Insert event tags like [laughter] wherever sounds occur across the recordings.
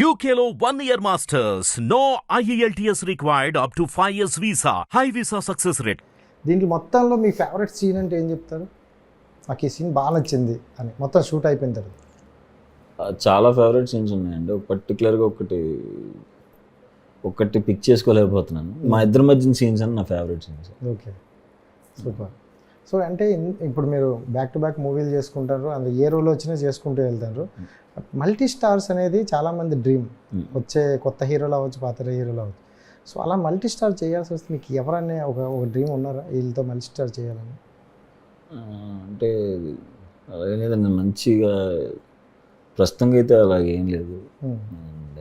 One year masters. No E IELTS required up to 5 years visa. High visa success rate. దీంట్లో మొత్తంలో మీ favourite scene అంటే ఏం చెప్తారు? నాకు ఈ సీన్ బాగా నచ్చింది అని మొత్తం షూట్ అయిపోయిన తర్వాత. చాలా ఫేవరెట్ సీన్స్ ఉన్నాయండి. పర్టికులర్గా ఒకటి ఒకటి పిక్ చేసుకోలేకపోతున్నాను. మా ఇద్దరి మధ్యన సీన్స్ అని నా favourite scenes okay super so అంటే ఇప్పుడు మీరు బ్యాక్ టు బ్యాక్ మూవీలు చేసుకుంటారు అందులో ఏ రోల్ వచ్చినా చేసుకుంటూ వెళ్తారు. మల్టీ స్టార్స్ అనేది చాలామంది డ్రీమ్ Mm. వచ్చే కొత్త హీరోలు అవ్వచ్చు పాత హీరోలు అవ్వచ్చు. సో అలా మల్టీ స్టార్ చేయాల్సి వస్తే మీకు ఎవరనే ఒక ఒక డ్రీమ్ ఉన్నారా వీళ్ళతో మల్టీ స్టార్ చేయాలని? అంటే అలా ఏం లేదండి మంచిగా ప్రస్తుతంగా అయితే అలాగే ఏం లేదు. Mm. అండ్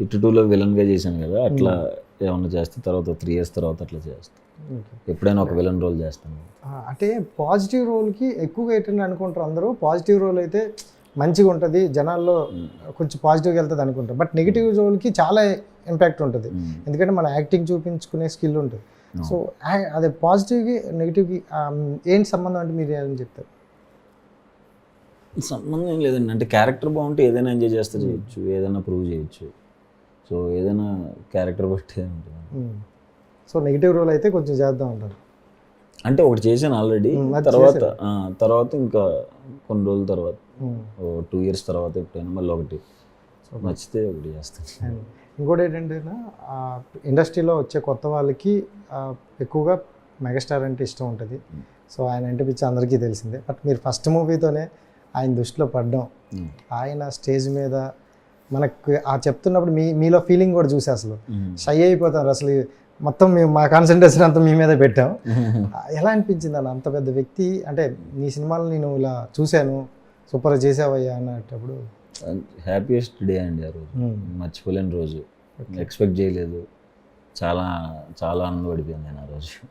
హిట్ టూలో విలన్గా చేశాను కదా అట్లా ఏమన్నా చేస్తే తర్వాత త్రీ ఇయర్స్ తర్వాత అట్లా చేస్తాను. ఎప్పుడైనా ఒక విలన్ రోల్ చేస్తాను. అంటే పాజిటివ్ రోల్కి ఎక్కువగా ఏంటంటే అనుకుంటారు అందరూ. పాజిటివ్ రోల్ అయితే మంచిగా ఉంటుంది జనాల్లో కొంచెం పాజిటివ్గా వెళ్తుంది అనుకుంటారు. బట్ నెగిటివ్ రోల్కి చాలా ఇంపాక్ట్ ఉంటుంది. Mm. ఎందుకంటే మన యాక్టింగ్ చూపించుకునే స్కిల్ ఉంటుంది. సో అదే పాజిటివ్కి నెగిటివ్కి ఏంటి సంబంధం అంటే మీరు ఏమని చెప్తారు? సంబంధం ఏం లేదండి. అంటే క్యారెక్టర్ బాగుంటే ఏదైనా ఎంజాయ్ చేస్తే చేయొచ్చు ఏదైనా ప్రూవ్ చేయొచ్చు. సో ఏదైనా క్యారెక్టర్ బట్టి ఉంటుంది. సో నెగిటివ్ రోల్ అయితే కొంచెం చేద్దాం అంటారు. అంటే ఒకటి చేశాను ఆల్రెడీ. తర్వాత తర్వాత ఇంకా కొన్ని రోజుల తర్వాత టూ ఇయర్స్ తర్వాత ఎప్పుడైనా మళ్ళీ ఒకటి. నచ్చితే ఒకటి చేస్తాను. ఇంకోటి ఏంటంటే ఇండస్ట్రీలో వచ్చే కొత్త వాళ్ళకి ఎక్కువగా మెగాస్టార్ అంటే ఇష్టం ఉంటుంది. సో ఆయన అంటే పిచ్చి అందరికీ తెలిసిందే. బట్ మీరు ఫస్ట్ మూవీతోనే ఆయన దృష్టిలో పడ్డం. ఆయన స్టేజ్ మీద మనకు ఆ చెప్తున్నప్పుడు మీ మీలో ఫీలింగ్ కూడా చూసి అసలు. షై అయిపోతారు అసలు. మొత్తం మేము మా కాన్సన్ట్రేషన్ అంతా మీ మీద పెట్టాం. [laughs] ఎలా అనిపించింది అన్న? అంత పెద్ద వ్యక్తి అంటే నీ సినిమాలు నేను ఇలా చూశాను. సూపర్ చేసావయ్యా అన్నప్పుడు హ్యాపీయెస్ట్ డే అండి ఆ రోజు. మర్చిపోలేని రోజు. ఎక్స్పెక్ట్ చేయలేదు. చాలా చాలా ఆనందపడిపోయింది నేను ఆ రోజు.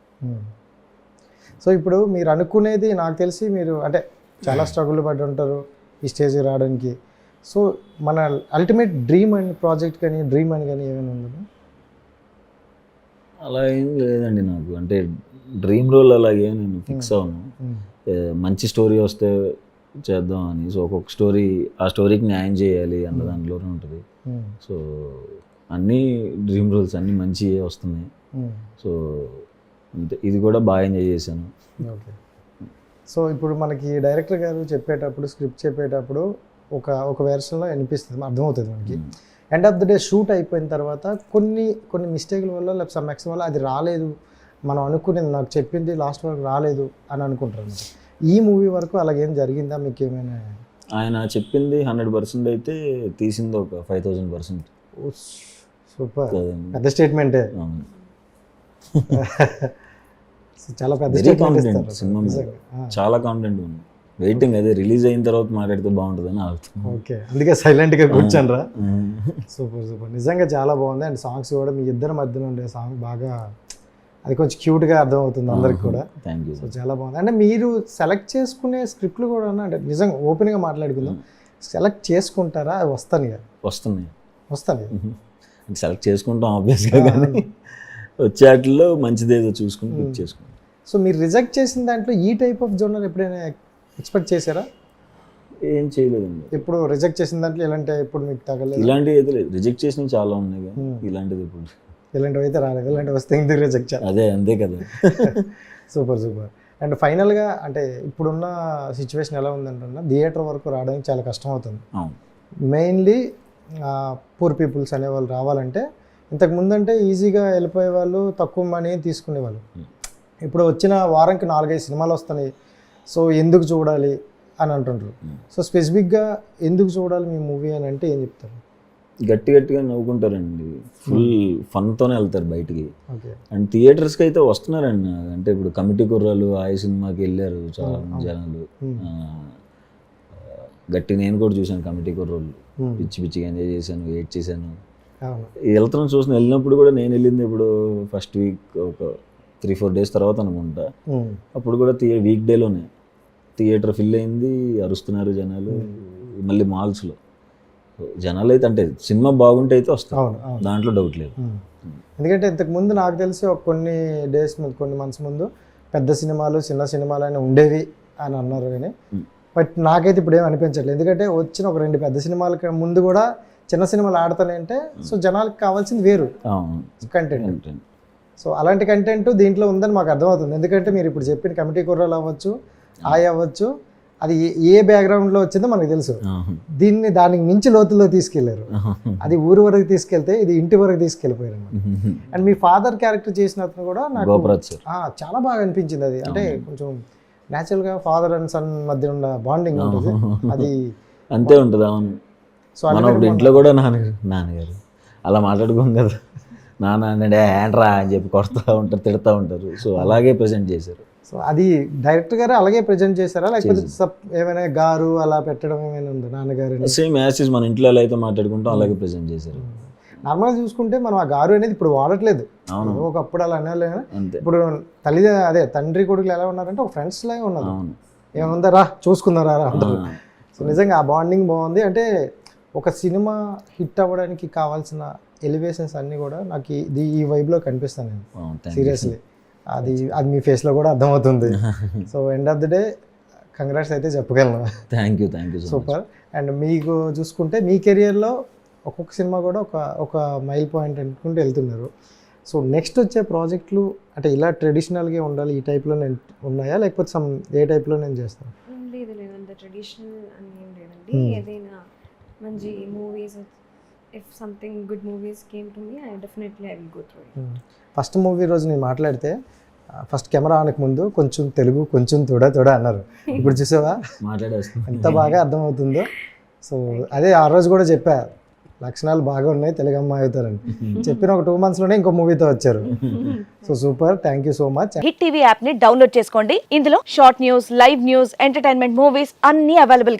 సో ఇప్పుడు మీరు అనుకునేది నాకు తెలిసి మీరు అంటే చాలా స్ట్రగుల్ పడి ఉంటారు ఈ స్టేజ్కి రావడానికి. సో మన అల్టిమేట్ డ్రీమ్ అండ్ ప్రాజెక్ట్ కానీ డ్రీమ్ అని కానీ ఏమైనా ఉందా అలా ఏం లేదండి నాకు. అంటే డ్రీమ్ రోల్ అలాగే నేను ఫిక్స్ అవును. ఏ, మంచి స్టోరీ వస్తే చేద్దాం అని. సో ఒక్కొక్క స్టోరీ ఆ స్టోరీకి న్యాయం చేయాలి అన్న దాంట్లోనే ఉంటుంది. సో అన్నీ డ్రీమ్ రోల్స్ అన్నీ మంచి వస్తున్నాయి. సో ఇది కూడా బాగా ఎంజాయ్ చేశాను. ఓకే సో ఇప్పుడు మనకి డైరెక్టర్ గారు చెప్పేటప్పుడు స్క్రిప్ట్ చెప్పేటప్పుడు ఒక ఒక వెర్షన్లో అనిపిస్తుంది అర్థమవుతుంది మనకి. End of the day shoot అయిపోయిన తర్వాత కొన్ని కొన్ని మిస్టేక్ల వల్ల లేకపోతే సమ్ ఎక్స్ వల్ల అది రాలేదు. మనం అనుకునేది నాకు చెప్పింది లాస్ట్ వరకు రాలేదు అని అనుకుంటారు. ఈ మూవీ వరకు అలాగేం జరిగిందా? మీకు ఏమైనా? ఆయన చెప్పింది హండ్రెడ్ పర్సెంట్ అయితే తీసింది ఒక ఫైవ్ థౌజండ్ పర్సెంట్ సూపర్. పెద్ద స్టేట్మెంటే [laughs] చాలా పెద్ద స్టేట్మెంట్ చాలా కాన్ఫిడెంట్ ఉంది. వెయిటింగ్ అదే రిలీజ్ అయిన తర్వాత మాట్లాడితే బాగుంటుందని ఆగుతున్నాను ఓకే. అందుకే సైలెంట్గా కూర్చోనరా? Super super. నిజంగా చాలా బాగుంది. అండ్ సాంగ్స్ కూడా మీ ఇద్దరి మధ్యన ఉండే సాంగ్ బాగా అది కొంచెం క్యూట్గా అర్థమవుతుంది అందరికి కూడా. థ్యాంక్ యూ సో చాలా బాగుంది. అంటే మీరు సెలెక్ట్ చేసుకునే స్క్రిప్ట్లు కూడా అంటే నిజంగా ఓపెన్గా మాట్లాడుకుందాం. సెలెక్ట్ చేసుకుంటారా? అవి వస్తాను ఇక. వస్తున్నాయి. వస్తాను సెలెక్ట్ చేసుకుంటాం ఆబ్వియస్గా కానీ వచ్చే వాటిల్లో మంచిదేదో చూసుకుని పిక్ చేసుకుంటాం. సో మీరు రిజెక్ట్ చేసిన దాంట్లో ఈ టైప్ ఆఫ్ జోనర్ ఎప్పుడైనా ఎక్స్పెక్ట్ చేశారా? ఏం చేయలేదండి. ఇప్పుడు రిజెక్ట్ చేసిన దాంట్లో ఇలాంటి ఇప్పుడు మీకు తగలేదు? ఇలాంటివి అయితే లేదు. రిజెక్ట్ చేసినవి చాలా ఉన్నాయి కానీ ఇలాంటిది ఇప్పుడు ఇలాంటివి అయితే రాలేదు. ఇలాంటివి వస్తే ఎందుకు రిజెక్ట్ చేయాలి? అదే అంతే కదా. [laughs] Super super. అండ్ ఫైనల్గా అంటే ఇప్పుడున్న సిచ్యువేషన్ ఎలా ఉందంటే థియేటర్ వరకు రావడానికి చాలా కష్టం అవుతుంది మెయిన్లీ పూర్ పీపుల్స్ అనేవాళ్ళు రావాలంటే ఇంతకు ముందంటే ఈజీగా వెళ్ళిపోయే వాళ్ళు తక్కువ మనీ తీసుకునేవాళ్ళు. ఇప్పుడు వచ్చిన వారంకి నాలుగైదు సినిమాలు వస్తున్నాయి. సో ఎందుకు చూడాలి అని అంటుంటారు సో స్పెసిఫిక్గా ఎందుకు చూడాలి మీ మూవీ అని అంటే ఏం చెప్తారు? గట్టి గట్టిగా నవ్వుకుంటారండి. ఫుల్ ఫన్తోనే వెళ్తారు బయటికి. అండ్ థియేటర్స్కి అయితే వస్తున్నారండి. అంటే ఇప్పుడు కమిటీ కుర్రాలు ఆయ సినిమాకి వెళ్ళారు చాలా మంది జనాలు. గట్టి నేను కూడా చూశాను కమిటీ కుర్రోళ్ళు. పిచ్చి పిచ్చిగా ఎంజాయ్ చేశాను వెయిట్ చేశాను. వెళ్తున్నాం చూసిన వెళ్ళినప్పుడు కూడా నేను వెళ్ళింది ఇప్పుడు ఫస్ట్ వీక్ ఒక త్రీ ఫోర్ డేస్ తర్వాత అనుకుంటా. అప్పుడు కూడా వీక్ డేలోనే. థియేటర్ ఫిల్ అయింది అరుస్తున్నారు జనాలు. మళ్ళీ మాల్స్లో. జనాలు అయితే అంటే సినిమా బాగుంటే అయితే అవును దాంట్లో డౌట్ లేదు. ఎందుకంటే ఇంతకు ముందు నాకు తెలిసి ఒక కొన్ని డేస్ ముందు కొన్ని మంత్స్ ముందు పెద్ద సినిమాలు చిన్న సినిమాలు అని ఉండేవి అని అన్నారు కానీ బట్ నాకైతే ఇప్పుడు ఏం అనిపించట్లేదు. ఎందుకంటే వచ్చిన ఒక రెండు పెద్ద సినిమాలకి ముందు కూడా చిన్న సినిమాలు ఆడతానే అంటే సో జనాలకు కావాల్సింది వేరు కంటెంట్ సో అలాంటి కంటెంట్ దీంట్లో ఉందని మాకు అర్థమవుతుంది. ఎందుకంటే మీరు ఇప్పుడు చెప్పిన కమిటీ కుర్రాలు అవ్వచ్చు ఆయ్ అవ్వచ్చు. అది ఏ- బ్యాక్గ్రౌండ్లో వచ్చిందో మనకు తెలుసు. దీన్ని దానికి మించి లోతుల్లో తీసుకెళ్ళారు. అది ఊరు వరకు తీసుకెళ్తే ఇది ఇంటి వరకు తీసుకెళ్ళిపోయారు అండ్ మీ ఫాదర్ క్యారెక్టర్ చేసిన అతను కూడా నాకు చాలా బాగా అనిపించింది అది. అంటే కొంచెం న్యాచురల్గా ఫాదర్ అండ్ సన్ మధ్య ఉన్న బాండింగ్ ఉంటుంది. అది అంతే ఉంటుంది అవును. సో ఇంట్లో కూడా నాన్నగారు నాన్నగారు. అలా మాట్లాడుకోం కదా. నాన్న అంటే ఏంట్రా? అని చెప్పి కొడతా ఉంటారు తిడతా ఉంటారు. సో అలాగే ప్రజెంట్ చేశారు. సో అది డైరెక్టర్ గారు అలాగే ప్రజెంట్ చేశారా? లేకపోతే ఏమైనా గారు అలా పెట్టడం ఏమైనా ఉందా నాన్నగారు సేమ్ యాసిస్ మన ఇంట్లో ఎలా అయితే మాట్లాడుకుంటాం అలాగే ప్రజెంట్ చేశారు. నార్మల్గా చూసుకుంటే మనం ఆ గారు అనేది ఇప్పుడు వాడట్లేదు. ఒకప్పుడు అలా అంతే. ఇప్పుడు తల్లి అదే తండ్రి కొడుకులు ఎలా ఉన్నారంటే ఒక ఫ్రెండ్స్ లాగా ఉన్నారు. ఏముందా రా చూసుకుందారా రా సో నిజంగా ఆ బాండింగ్ బాగుంది. అంటే ఒక సినిమా హిట్ అవ్వడానికి కావాల్సిన ఎలివేషన్స్ అన్నీ కూడా నాకు ఈ- ఇది ఈ వైబ్లో కనిపిస్తాను నేను. సీరియస్లీ అది అది మీ ఫేస్లో కూడా అర్థమవుతుంది. [laughs] So end of the day congrats అయితే చెప్పగలను thank you thank you super and మీకు చూసుకుంటే మీ కెరియర్లో ఒక్కొక్క సినిమా కూడా ఒక ఒక మైల్ పాయింట్ అనుకుంటూ వెళ్తున్నారు. సో నెక్స్ట్ వచ్చే ప్రాజెక్టులు అంటే ఇలా ట్రెడిషనల్గా ఉండాలి ఈ టైప్లో నేను ఉన్నాయా? లేకపోతే సమ్ ఏ టైప్లో నేను చేస్తాను? లేదు లేదు. అంత ట్రెడిషనల్ అని ఏం లేదండి. Hmm. ఏదైనా మంచి movies if something good movies came to me I definitely I will go through first movie రోజు నేను మాట్లాడితే ఫస్ట్ కెమెరా ఆనక ముందు కొంచెం తెలుగు కొంచెం తొడ తొడ అన్నారు. ఇప్పుడు చూసావా? ఎంత బాగా అర్థమవుతుందో. సో అదే ఆ రోజు కూడా చెప్పా లక్షణాలు బాగా ఉన్నాయి తెలుగు అమ్మాయి అవుతారని. [laughs] చెప్పిన ఒక టూ మంత్స్లోనే ఇంకో మూవీతో వచ్చారు. [laughs] So super thank you so much hit TV యాప్ని డౌన్లోడ్ చేసుకోండి. ఇందులో short news live news entertainment movies అన్ని అవైలబుల్